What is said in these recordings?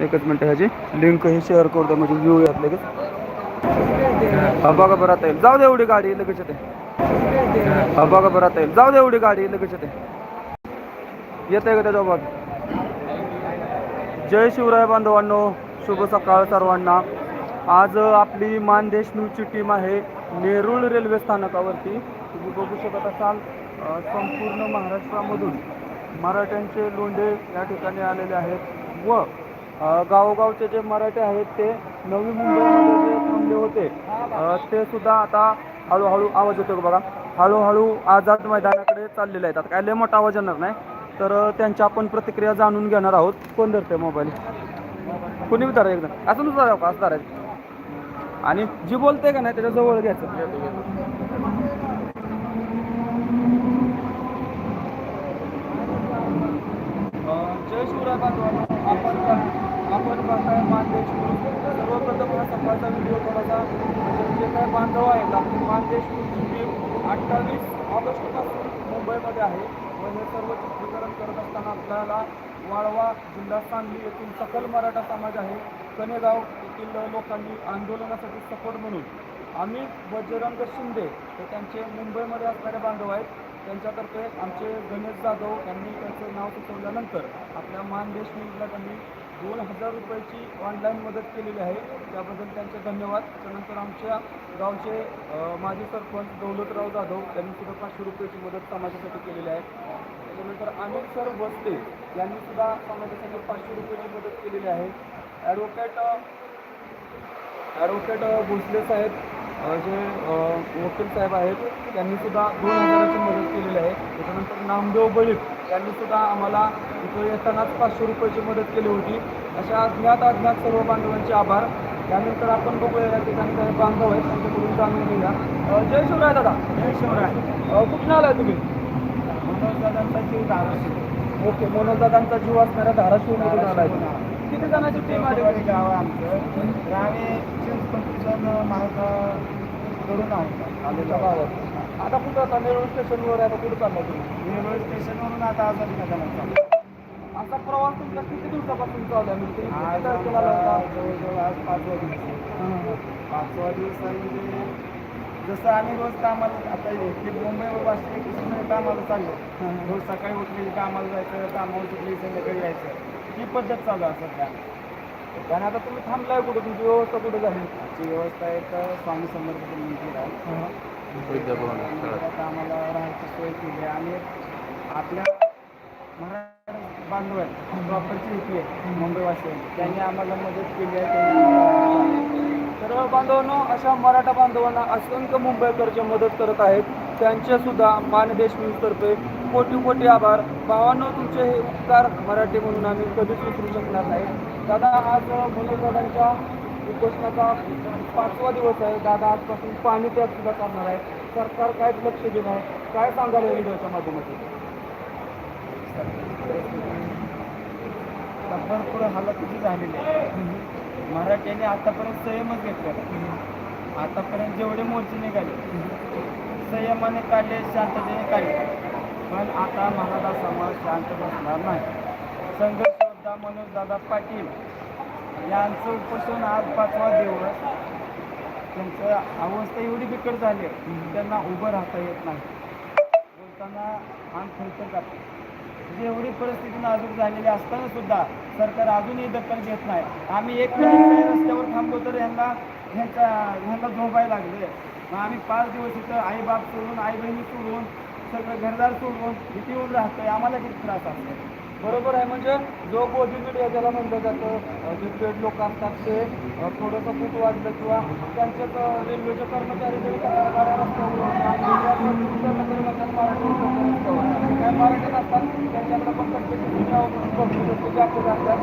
एकच मिनटं ह्याची लिंक हे शेअर करतो म्हणजे व्ह्यू यात लगेच. हा बघा बरं आता येईल. जाऊ दे एवढी गाडी लगेच येते. हा बघा बरं आता येईल. जाऊ दे एवढी गाडी लगेच येते. आहे का त्याच्या बघ जय शिवराय बांधवांनो शुभ सकाळ सर्वांना. आज आपली मानदेश न्यूजची टीम आहे नेरूळ रेल्वे स्थानकावरती. तुम्ही बघू शकत असाल संपूर्ण महाराष्ट्रामधून मराठ्यांचे लोंढे या ठिकाणी आलेले आहेत. व गावोगावचे जे मराठे आहेत ते नवी मुंबईमध्ये जे थांबले होते ते सुद्धा आता हळूहळू आवाज येतो का बघा. हळूहळू आझाद मैदानाकडे चाललेले आहेत. आता काय लय मोठा आवाज येणार नाही तर त्यांची त्यांच्या आपण प्रतिक्रिया जाणून घेणार आहोत. कोण धरते मोबाईल कोणी विचारा एकदम असं नुसतं का? असं धरायचं आणि जी बोलते का नाही त्याच्याजवळ घ्यायचं. जय शिवराय काय मानदेश सर्वप्रथम हा सकाळचा व्हिडिओ म्हणजे थोडासा जे काय बांधव आहेत आपली मानदेश टीम अठ्ठावीस ऑगस्टपासून मुंबईमध्ये आहे. व हे सर्व चित्रीकरण करत असताना आपल्याला वाळवा जिल्हा सांगली येथील सकल मराठा समाज आहे. कनेगाव येथील लोकांनी आंदोलनासाठी सपोर्ट म्हणून आम्ही बजरंग शिंदे हे त्यांचे मुंबईमध्ये असणारे बांधव आहेत. त्यांच्यातर्फे आमचे गणेश जाधव यांनी त्यांचं नाव सुचवल्यानंतर आपल्या मानदेश न्यूजला त्यांनी दोन हजार रुपयाची ऑनलाईन मदत केलेली आहे. त्याबद्दल त्यांचे धन्यवाद. त्यानंतर आमच्या गावचे माजी सरपंच दौलतराव जाधव यांनी सुद्धा पाचशे रुपयाची मदत समाजासाठी केलेली आहे. त्याच्यानंतर अनिल सर बस्ते यांनी सुद्धा समाजासाठी पाचशे रुपयाची मदत केलेली आहे. ॲडव्होकेट ॲडव्होकेट भोसले साहेब जे वकील साहेब आहेत त्यांनी सुद्धा दोन हजाराची मदत केलेली आहे. त्याच्यानंतर नामदेव बळीक यांनी सुद्धा आम्हाला इथं येतानाच पाचशे रुपयाची मदत केली होती. अशा अज्ञात अज्ञात सर्व बांधवांचे आभार. त्यानंतर आपण बघूया या ठिकाणी काही बांधव आहेत त्यांच्याकडून जाणून घेऊया. जय शिवराय दादा. जय शिवराय. कुठून आलाय तुम्ही? मनोज दादांचा जीव धाराशिव. ओके मनोजदादांचा जीव असणाऱ्या धाराशिवमधून आलाय. किती जणांची टीम आली टेंबरवाडी गाव आमचं तर आम्ही पंचवीस जण महाराज करून आहोत आलेल्या गावात आता कुठं आता नेरूळ स्टेशनवर आहे आता कुठं चालला तुम्ही रेल्वे स्टेशनवरून आता आझाद मैदानात चाललो. असा प्रवास तुमचा किती दिवसापासून चालू आहे म्हणजे आज होता? जवळजवळ आज पाचवा दिवस आहे. पाचवा दिवस आहे म्हणजे जसं आम्ही रोज कामाला आता इथे मुंबई कृष्ण कामाला चाललो. रोज सकाळी उठले की कामाला जायचं कामावर सुटली संध्याकाळी यायचं ही पद्धत चालू आहे सध्या. आणि आता तुम्ही थांबलाय कुठं? तुमची व्यवस्था कुठं झाली? आमची व्यवस्था एक स्वामी समर्थ मंदिर आहे. त्यात आम्हाला राहायची सोय केली आहे. आणि आपल्या मराठी बांधव आहेत प्रॉपरची इथे आहे मुंबईवासी. त्यांनी आम्हाला मदत केली आहे. तर बांधवांनो अशा मराठा बांधवांना असंख्य मुंबईकरचे मदत करत आहेत. त्यांच्यासुद्धा मानदेश न्यूजतर्फे कोटी कोटी आभार. भावांनो तुमचे हे उपकार मराठी म्हणून आम्ही कधीच विसरू शकणार नाही. दादा आज मनोजदादांच्या उपोषणाचा पाचवा दिवस आहे. दादा आजपासून पाणी त्याग सुद्धा करणार आहे. सरकार कायच लक्ष देणार काय सांगाल या व्हिडिओच्या माध्यमातून? भरपूर हालतीची झालेली आहे. मराठ्याने आतापर्यंत संयमच घेतला आतापर्यंत जेवढे मोर्चे निघाले संयमाने काढले शांततेने काढले. पण आता मराठा समाज शांत बसणार नाही. संघर्ष योद्धा मनोजदादा पाटील यांचं उपोषण आज पाचवा दिवस. त्यांचं अवस्था एवढी बिकट झाली आहे, त्यांना उभं राहता येत नाही. बोलताना खळखळ जाते म्हणजे एवढी परिस्थिती नाजूक झालेली असताना सुद्धा सरकार अजूनही दखल घेत नाही. आम्ही एक मिनिट रस्त्यावर थांबलो तर यांना ह्यांचा ह्यांना झोपायला लागले. मग आम्ही पाच दिवस इथं आई बाप सोडून आई बहिणी सोडून सगळं घरदार सोडून इथे येऊन राहतोय. आम्हाला किती त्रास असतो? बरोबर आहे. म्हणजे जो गोदी याच्याला ज्याला म्हणलं जातं जे पेड लोक असतात ते थोडंसं फूट वाजलं किंवा त्यांच्यात रेल्वेचे कर्मचारी जरी गाड्या रस्त्यावर म्हणजे असतात? त्यांच्याकडे पण प्रत्येक जास्त असतात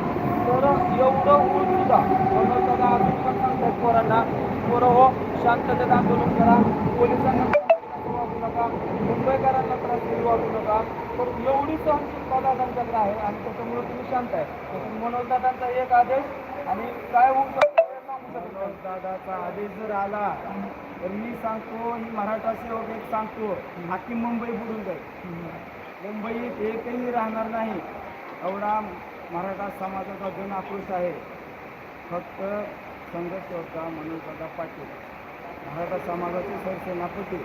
तर एवढं होऊन सुद्धा मनोजदादा अजून पण सांगतात पोरांना पोरं हो शांततेत आंदोलन करा पोलिसांना वागू नका मुंबईकरांना त्रास देऊ वागू नका. तर एवढी सहनशीलता दादांच्याकडे आहे आणि त्याच्यामुळे तुम्ही शांत आहे. तर मनोज दादांचा एक आदेश आणि काय होऊ शकतं दादाचा आदेश जर आला तर मी सांगतो ही मराठा सेवक एक सांगतो अख्खी मुंबई बुडून जाईल. मुंबईत एकही राहणार नाही. एवढा मराठा समाजाचा जन आक्रोश आहे. फक्त संघर्ष होता मनोजदादा पाटील. मराठा समाजाचे सरसेनापती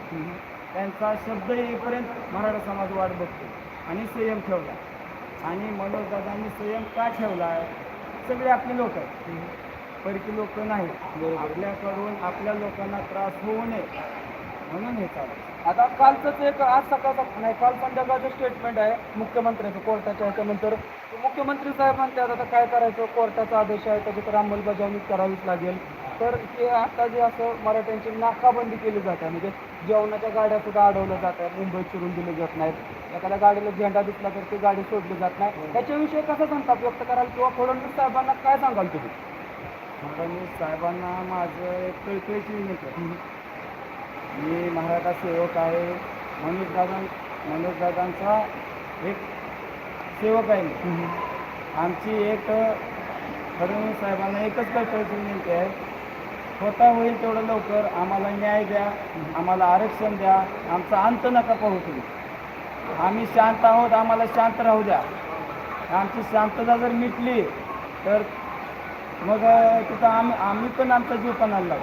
त्यांचा शब्द येईपर्यंत मराठा समाज वाट बघतो. आणि संयम ठेवला. आणि मनोजदादांनी संयम का ठेवला? आहे सगळे आपले लोक आहेत. परकी लोक नाहीत. आपल्याकडून आपल्या लोकांना त्रास होऊ नये म्हणून हे चालू आता कालचंच एक आज सकाळचं नाही काल संध्याकाळचं स्टेटमेंट आहे. मुख्यमंत्र्यांचं कोर्टाच्या ह्याच्यानंतर मुख्यमंत्री साहेब म्हणतात आता काय करायचं? कोर्टाचा आदेश आहे त्याची तर अंमलबजावणी करावीच लागेल. तर हे आता जे असं मराठ्यांची नाकाबंदी केली जाते म्हणजे जेवणाच्या गाड्या सुद्धा अडवल्या जात आहेत मुंबईत चिरून दिले जात नाहीत. एखाद्या गाडीला झेंडा दिसला तर ती गाडी सोडली जात नाही. त्याच्याविषयी कसं संताप व्यक्त कराल किंवा फडणवीस साहेबांना काय सांगाल तुम्ही? फडणवीस साहेबांना माझं एक कळकळीची विनंती आहे. मी मराठा सेवक आहे. मनोजदादा मनोजदादांचा एक सेवक आहे आमची एक फडणवीस साहेबांना एकच कळकळीची विनंती आहे. स्वतः होईल तेवढं लवकर आम्हाला न्याय द्या आम्हाला आरक्षण द्या आमचा अंत नका पाहू तुम्ही. आम्ही शांत आहोत आम्हाला शांत राहू द्या. आमची शांतता जर मिटली तर मग तिथं आम्ही आम्ही पण आमचा जीव पणाला लावू.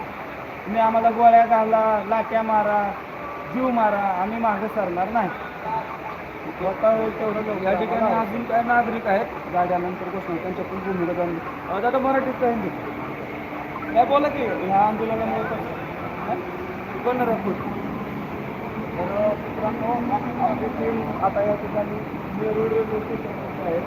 तुम्ही आम्हाला गोळ्या घाला लाट्या मारा जीव मारा आम्ही मागं सरणार नाही. होईल तेवढं या ठिकाणी अजून काय नागरिक आहेत? गाड्यानंतर घोषणा त्यांच्या पण भूमिका जाणून दादा मराठीत काय हिंदी? काय बोला की ह्या आंदोलनामुळे कसं कोण राखून तर मित्रांनो देखील आता या ठिकाणी नेरूळ रेल्वे स्टेशन आहे.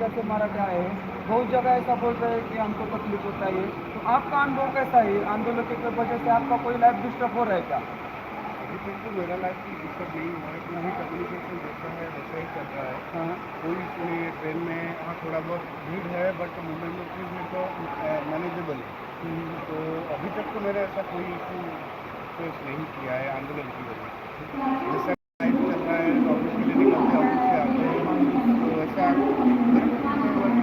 संख्या से मराठा है बहुत जगह ऐसा बोल रहे हैं कि हमको तकलीफ़ होता है। तो आपका अनुभव कैसा है? आंदोलन की वजह से आपका कोई लाइफ डिस्टर्ब हो रहा है क्या? अभी तक तो मेरा लाइफ कोई दिक्कत नहीं हुआ है पूरी कम्युनिकेशन जैसा है वैसा ही चल रहा है। हाँ। कोई इसमें ट्रेन में हाँ थोड़ा बहुत भीड़ है बट मुंबई में ट्रेन में तो मैनेजेबल है। तो अभी तक तो मेरा ऐसा कोई इशू फेस नहीं किया है आंदोलन की वजह से। जैसा लाइफ चल रहा है ऑफ़िस के लिए निकलते हैं ऑफ़िस से आते हैं। तो वैसा मेरे को कोई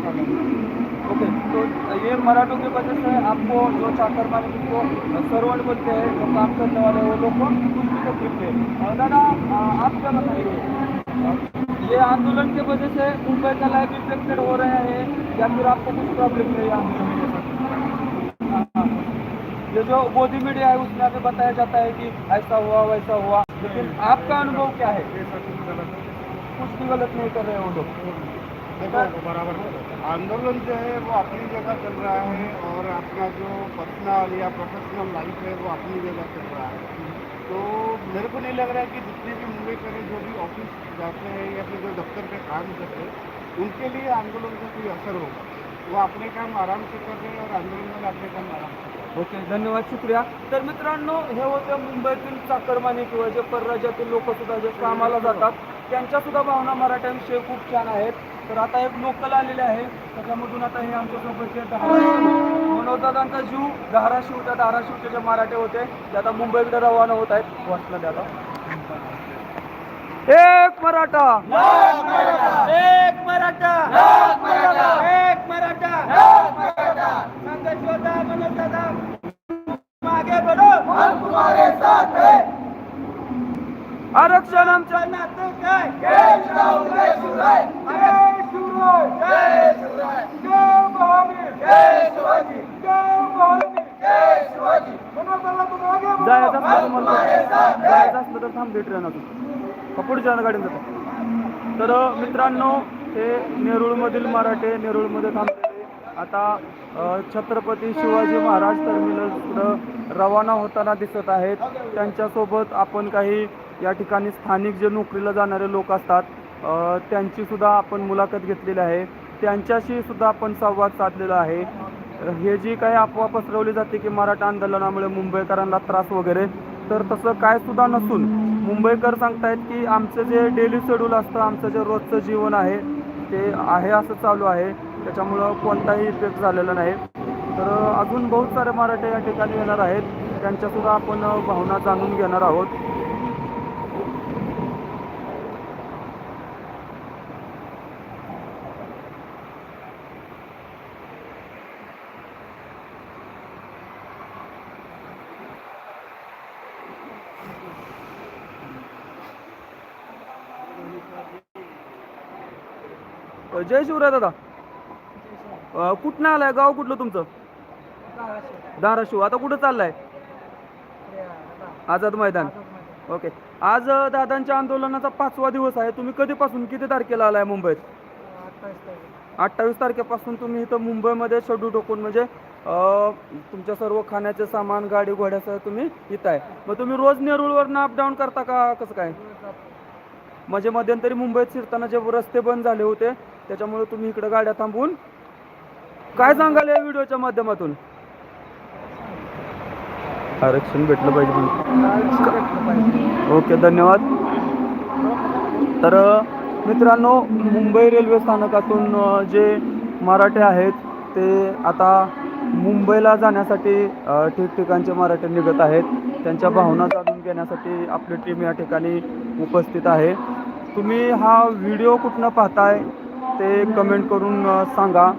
प्रॉब्लम नहीं है ओके तो ये मराठों की वजह से आपको जो चाकरमानी जिसको सर्वंट बोलते हैं जो काम करने वाले वो लोग को कुछ भी तकलीफ़ है दादा आप क्या बताएँगे? ये आंदोलन की वजह से मुंबई का लाइफ इफेक्टेड हो रहे हैं या फिर आपको कुछ प्रॉब्लम है आंदोलन? हाँ, हाँ। ये जो मोदी मीडिया है उसमें अभी बताया जाता है कि ऐसा हुआ वैसा हुआ। लेकिन आपका अनुभव क्या है? कुछ भी गलत नहीं कर रहे हैं वो लोग। देखो बराबर. आंदोलन जो है वो अपनी जगह चल रहा है और अपना जो पर्सनल या प्रोफेशनल लाइफ है वो अपनी जगह चल रहा है। तो मेरे को नहीं लग रहा है कि जितने भी मुंबई करें जो भी ऑफिस जाते हैं या फिर जो दफ्तर पे काम करते हैं उनके लिए आंदोलन का कोई असर होगा। वो अपने काम आराम से कर रहे हैं और आंदोलन में अपने काम आराम से ओके धन्यवाद शुक्रिया। तर मित्रांनो हे होते मुंबईतील चाकरमानी किंवा जे परराज्यातील लोकसुद्धा जे कामाला जातात त्यांच्यासुद्धा भावना मराठ्यांविषयी खूप छान आहेत. तर आता एक लोकल आलेले आहे. त्याच्यामधून आता हे आमच्यासोबतचे मनोजदादांचा जीव धाराशिव त्या धाराशिवचे जे मराठे होते ते आता मुंबईकडे रवाना होत आहेत. वाचलं आता. एक मराठा. एक मराठा. एक मराठा. संघर्ष होता मनोजदादा. मागे बढो. आरक्षण आमच्या नातं काय? जय जायचं असलं तर मला जायचं असलं तर थांबते ट्रेनातून पुढच्या गाडीत जातो तर मित्रांनो हे नेरुळमधील मराठे नेरुळमध्ये थांबलेले आता छत्रपती शिवाजी महाराज टर्मिनल रवाना होताना दिसत आहेत. त्यांच्यासोबत आपण काही या ठिकाणी स्थानिक जे नोकरीला जाणारे लोक असतात त्यांचीसुद्धा त्यांची सुद्धा आपण मुलाखत घेतलेली आहे. त्यांच्याशी सुद्धा आपण संवाद साधलेला आहे. हे जी काही अफवा पसरवली जाते की मराठा आंदोलनामुळे मुंबईकरांना त्रास वगैरे तर तसं काय सुद्धा नसून मुंबईकर सांगतायत की आमचं जे डेली शेड्यूल असतं आमचं जे रोजचं जीवन आहे ते आहे असं चालू आहे. त्याच्यामुळं कोणताही इफेक्ट झालेला नाही. तर अजून बहुत सारे मराठे या ठिकाणी येणार आहेत. त्यांच्यासुद्धा आपण भावना जाणून घेणार आहोत. जय शिवराय दादा. कुठनं आलाय? गाव कुठलं तुमचं? धाराशिव. आता कुठं चाललाय? आझाद मैदान. ओके. आज दादांच्या आंदोलनाचा पाचवा दिवस आहे. तुम्ही कधीपासून किती तारखेला आलाय मुंबईत? अठ्ठावीस तारखेपासून तुम्ही इथं मुंबईमध्ये शेड्यू टोकून म्हणजे तुमच्या सर्व खाण्याचे सामान गाडी घोड्यासह तुम्ही इथं आहे. मग तुम्ही रोज नेरूळवरनं अप डाऊन करता का? कसं काय? म्हणजे मध्यंतरी मुंबईत शिरताना जे रस्ते बंद झाले होते त्याच्यामुळे तुम्ही इकडे गाड्या थांबवून काय सांगाल या व्हिडिओच्या माध्यमातून? आरक्षण भेटलं पाहिजे. ओके धन्यवाद. तर मित्रांनो मुंबई रेल्वे स्थानकातून जे मराठे आहेत ते आता मुंबईला जाण्यासाठी ठिकठिकाणचे मराठे निघत आहेत. त्यांच्या भावना जाणून घेण्यासाठी आपली टीम या ठिकाणी उपस्थित आहे. तुम्ही हा व्हिडिओ कुठनं पाहताय? ते कमेंट करून सांगा.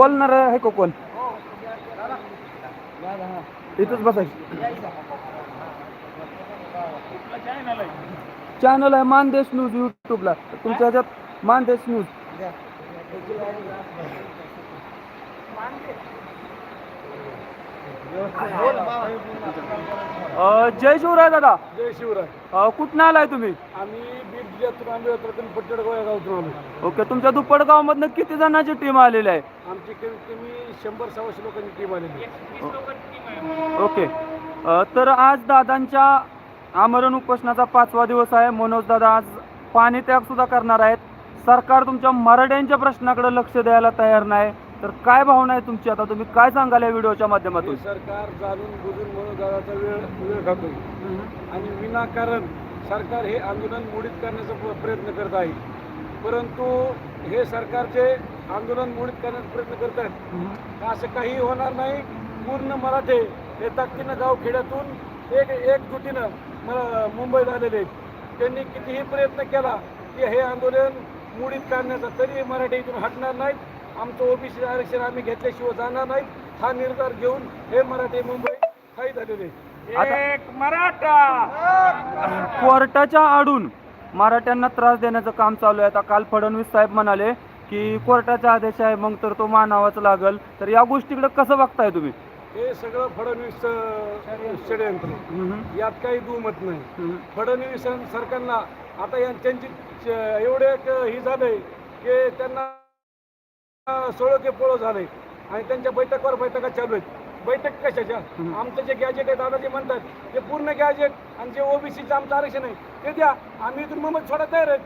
बोलणार आहे का कोण? इथंच बसायचं. चॅनल आहे मानदेश न्यूज युट्यूबला तुमच्या ह्याच्यात मानदेश न्यूज अ, जय शिवराय दादा. जय शिवराय. अ, कुठनं आलाय तुम्ही? आम्ही बीड जिल्ह्यातून आम्ही होतो पट्टडगाव या गावातून आलो ओके तुमच्या किती जणांची टीम आलेली आहे? आमची कमीत कमी शंभर सव्वाशे लोकांची टीम आलेली आहे. ओके. अ, तर आज दादांच्या आमरण उपोषणाचा पाचवा दिवस आहे. मनोज दादा आज पाणी त्याग सुद्धा करणार आहेत. सरकार तुमच्या मराठ्यांच्या प्रश्नाकडे लक्ष द्यायला तयार नाही. तर काय भावना आहे तुमची? आता तुम्ही काय सांगाल या व्हिडिओच्या माध्यमातून? सरकार जाणून बुजून म्हणून दादाचा वेळ वेळ खातोय आणि विनाकारण सरकार हे आंदोलन मोडीत करण्याचा प्र- प्रयत्न करत आहे. परंतु हे सरकारचे आंदोलन मोडीत करण्याचा प्रयत्न करत आहेत. असं काही होणार नाही? पूर्ण मराठे हे ताकदीनं गाव खेड्यातून एक एकजुटीनं म- मुंबईत आलेले त्यांनी कितीही प्रयत्न केला की हे आंदोलन मोडीत काढण्याचा तरी मराठे इथून हटणार नाहीत. आमचं ओबीसी आरक्षण आम्ही घेतल्याशिवाय जाणार नाहीत. हा निर्धार घेऊन हे मराठे मुंबई स्थायी झालेले एक मराठा! कोर्टाच्या आडून मराठ्यांना त्रास देण्याचं काम चालू आहे. आता काल फडणवीस साहेब म्हणाले की कोर्टाचा आदेश आहे मग तर तो मानावाच लागल. तर या गोष्टीकडे कसं बघताय तुम्ही? हे सगळं फडणवीस षडयंत्र. यात काही दुमत नाही. फडणवीस सरकारला आता या त्यांची च- एवढे एक ही झालंय की त्यांना सोळके पोळो झालंय. आणि त्यांच्या बैठकावर बैठका चालू आहेत. बैठक कशाच्या? आमचं जे गॅजेट आहे दादा जे म्हणतात ते पूर्ण गॅजेट आणि जे ओबीसीचं आमचं आरक्षण आहे ते द्या. आम्ही इथून मुंबईत सोडा तयार आहेत.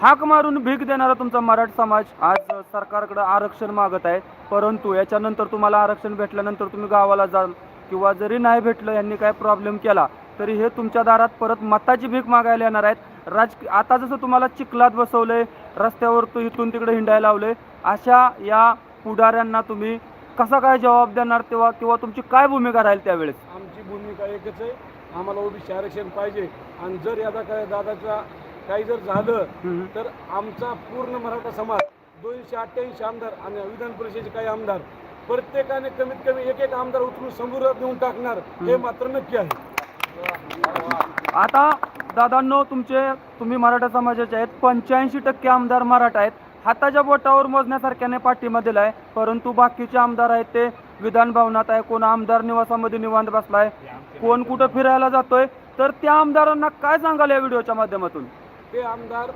हाक मारून भीक देणारा तुमचा मराठा समाज आज सरकारकडे आरक्षण मागत आहे. परंतु याच्यानंतर तुम्हाला आरक्षण भेटल्यानंतर तुम्ही गावाला जाल किंवा जरी नाही भेटलं यांनी काय प्रॉब्लेम केला तरी हे तुमच्या दारात परत मताची भीक मागायला येणार आहेत. राज आता जसं तुम्हाला चिखलात बसवलंय रस्त्यावर तू इथून तिकडे हिंडायला लावले. अशा या पुढाऱ्यांना तुम्ही कसा काय जबाब देणार तेव्हा किंवा तुमची काय भूमिका राहील त्यावेळेस? आमची भूमिका एकच आहे. आम्हाला ओबीसी आरक्षण पाहिजे. आणि जर यादा काय दादाचा काही जर झालं. तर आमचा पूर्ण मराठा समाज दोनशे अठ्ठ्याऐंशी आमदार आणि विधान परिषदेचे काही आमदार प्रत्येकाने कमीत कमी एक एक आमदार उचलून समुद्रात नेऊन टाकणार हे मात्र नक्की आहे. आता दादांनो तुमचे तुम्ही मराठा समाजाचे आहेत. पंच्याऐंशी टक्के आमदार मराठा आहेत. हाताच्या बोटावर मोजण्यासारख्याने पाठिंबा दिलाय. परंतु बाकीचे आमदार आहेत ते विधान भवनात आहे. कोण आमदार निवासामध्ये निवांत बसलाय? कोण कुठं फिरायला जातोय? तर त्या आमदारांना काय सांगाल या व्हिडिओच्या माध्यमातून? ते आमदार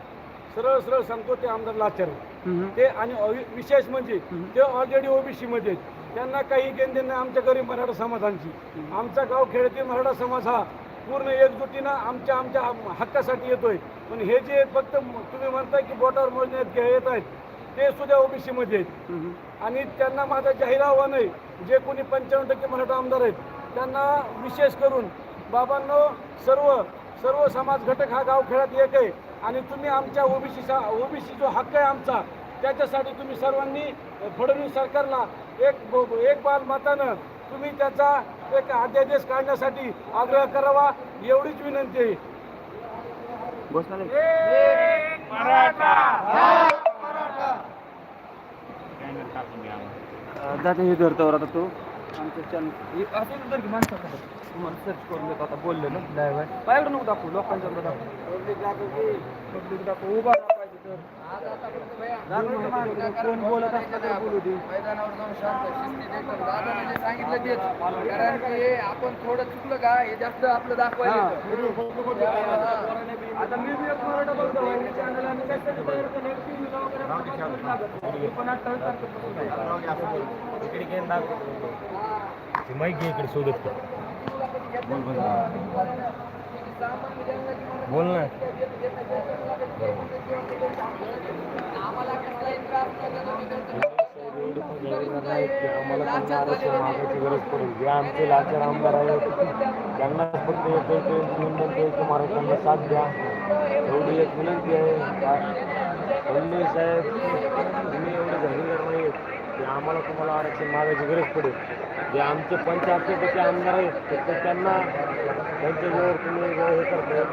सरळ सरळ सांगतो ते आमदार लाचार आहे. ते आणि विशेष म्हणजे ते ऑलरेडी ओबीसी मध्ये. त्यांना काही घेणं नाही आमच्या गरीब मराठा समाजांची. आमचा गाव खेड्यातील मराठा समाज हा पूर्ण एकजुटीनं आमच्या आमच्या हक्कासाठी येतोय. पण हे जे फक्त तुम्ही म्हणताय की बोटावर मोजण्यात येत आहेत ते सुद्धा ओबीसी मध्ये आहेत आणि त्यांना माझं जाहीर आव्हान आहे जे कोणी पंच्याण्णव टक्के मराठा आमदार आहेत त्यांना विशेष करून बाबांनो सर्व सर्व समाज घटक हा गाव खेळात एक आहे. आणि तुम्ही आमच्या ओबीसी ओबीसी जो हक्क आहे आमचा त्याच्यासाठी तुम्ही सर्वांनी फडणवीस सरकारला एक एक बाल मतानं तुम्ही त्याचा एक अध्यादेश काढण्यासाठी आग्रह करावा एवढीच विनंती आहे. हे धरतावर आता तो. आमच्या चॅनल असं तर की माणसाचं तुम्हाला सर्च करून देतो. आता बोलले ना आहे बाहेर नको दाखवू लोकांच्याकडे दाखवू पब्लिक दाखवू. उभा कोण बोलत मैदानावर जाऊन शांत शिस्तीत एकदम दादाने जे सांगितलं तेच कारण की हे आपण थोडं चुकलं का हे जास्त आपलं दाखवायला येतं. आता मी बी एक मराठा चॅनल तयार केलं लागत मी पण अठ्ठावीस तारखेपासून बोल ना. आम्हाला गरज पडेल जे आमचे लाचार आमदार आहेत त्यांना फक्त येतो ते साथ द्या एवढी एक विनंती आहे फडणवीस साहेब तुम्ही एवढे जाहीरदार नाही की आम्हाला तुम्हाला आरक्षण मागायची गरज पडेल जे आमचे पंचायतचे टक्के आमदार आहेत फक्त त्यांना त्यांच्याजवळ तुम्ही हे करतो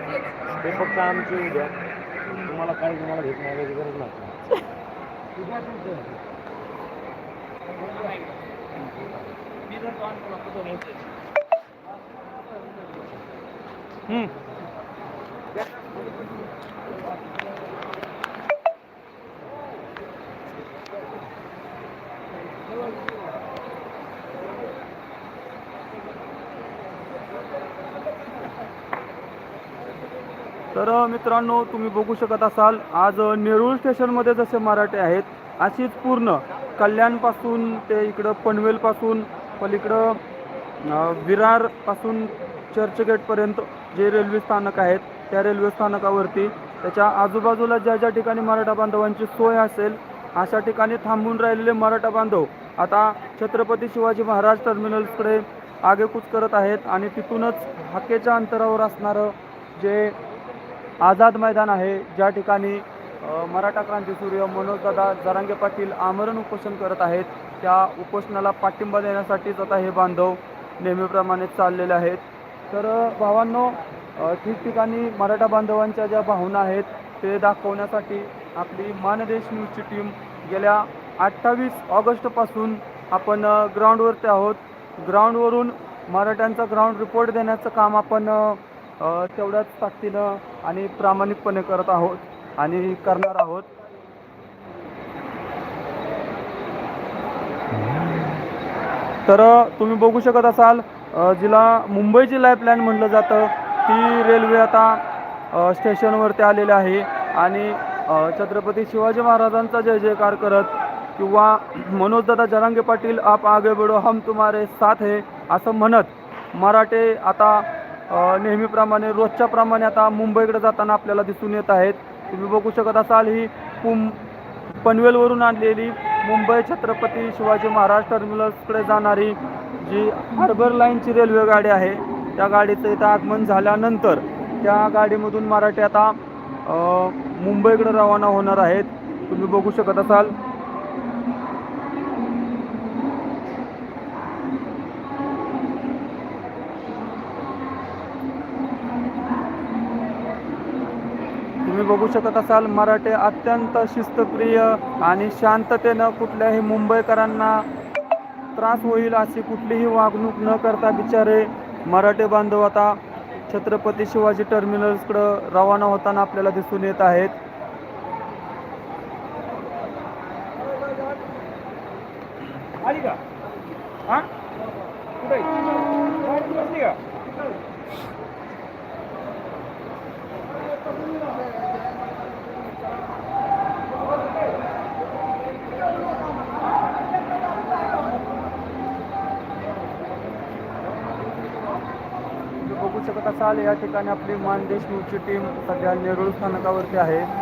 ते फक्त आमचे उद्या तुम्हाला काही तुम्हाला भेट मागायची गरज नाही. तर मित्रांनो तुम्ही बघू शकत असाल आज नेरूळ स्टेशनमध्ये जसे मराठे आहेत अशीच पूर्ण कल्याणपासून ते इकडं पनवेलपासून पलीकडं विरारपासून चर्चगेटपर्यंत जे रेल्वे स्थानक आहेत त्या रेल्वे स्थानकावरती त्याच्या आजूबाजूला ज्या ज्या ठिकाणी मराठा बांधवांची सोय असेल अशा ठिकाणी थांबून राहिलेले मराठा बांधव आता छत्रपती शिवाजी महाराज टर्मिनल्सकडे आगेकूच करत आहेत आणि तिथूनच हाकेच्या अंतरावर असणारं जे आझाद मैदान आहे. ज्या ठिकाणी मराठा क्रांती सूर्य मनोजदादा जरांगे पाटील आमरण उपोषण करत आहेत त्या उपोषणाला पाठिंबा देण्यासाठीच आता हे बांधव नेहमीप्रमाणे चाललेले आहेत. तर भावांनो ठिकठिकाणी मराठा बांधवांच्या ज्या भावना आहेत ते दाखवण्यासाठी आपली मानदेश न्यूजची टीम गेल्या अठ्ठावीस ऑगस्टपासून आपण ग्राउंडवरती आहोत. ग्राउंडवरून मराठ्यांचा ग्राउंड रिपोर्ट देण्याचं काम आपण तेवढ्याच ताकदीनं आणि प्रामाणिकपणे करत आहोत आणि करणार आहोत. तर तुम्ही बघू शकत असाल जिला मुंबईची लाईफलाईन म्हटलं जातं. ती रेल्वे आता स्टेशनवरती आलेली आहे आणि छत्रपती शिवाजी महाराजांचा जय जयकार करत किंवा मनोजदादा जरांगे पाटील आप आगे बडो हम तुम्हारे साथ हे असं म्हणत मराठे आता नेहमीप्रमाणे रोजच्या प्रमाणे आता मुंबईकडे जाताना आपल्याला दिसून येत आहेत. तुम्ही बघू शकत असाल ही कुं पनवेलवरून आणलेली मुंबई छत्रपती शिवाजी महाराज टर्मिनल्सकडे जाणारी जी हार्बर लाईनची रेल्वे गाडी आहे त्या गाडीचं इथं आगमन झाल्यानंतर त्या गाडीमधून मराठी आता मुंबईकडे रवाना होणार आहेत. तुम्ही बघू शकत असाल तुम्ही बघू शकत असाल मराठे अत्यंत शिस्तप्रिय आणि शांततेनं कुठल्याही मुंबईकरांना त्रास होईल अशी कुठलीही वागणूक न करता बिचारे मराठे बांधव आता छत्रपती शिवाजी टर्मिनल्सकडं रवाना होताना आपल्याला दिसून येत आहेत आली का हा कुठे गाडी बसली का तुम्ही बघू शकत असाल. या ठिकाणी आपली मानदेश न्यूजची टीम सध्या नेरूळ स्थानकावरती आहे.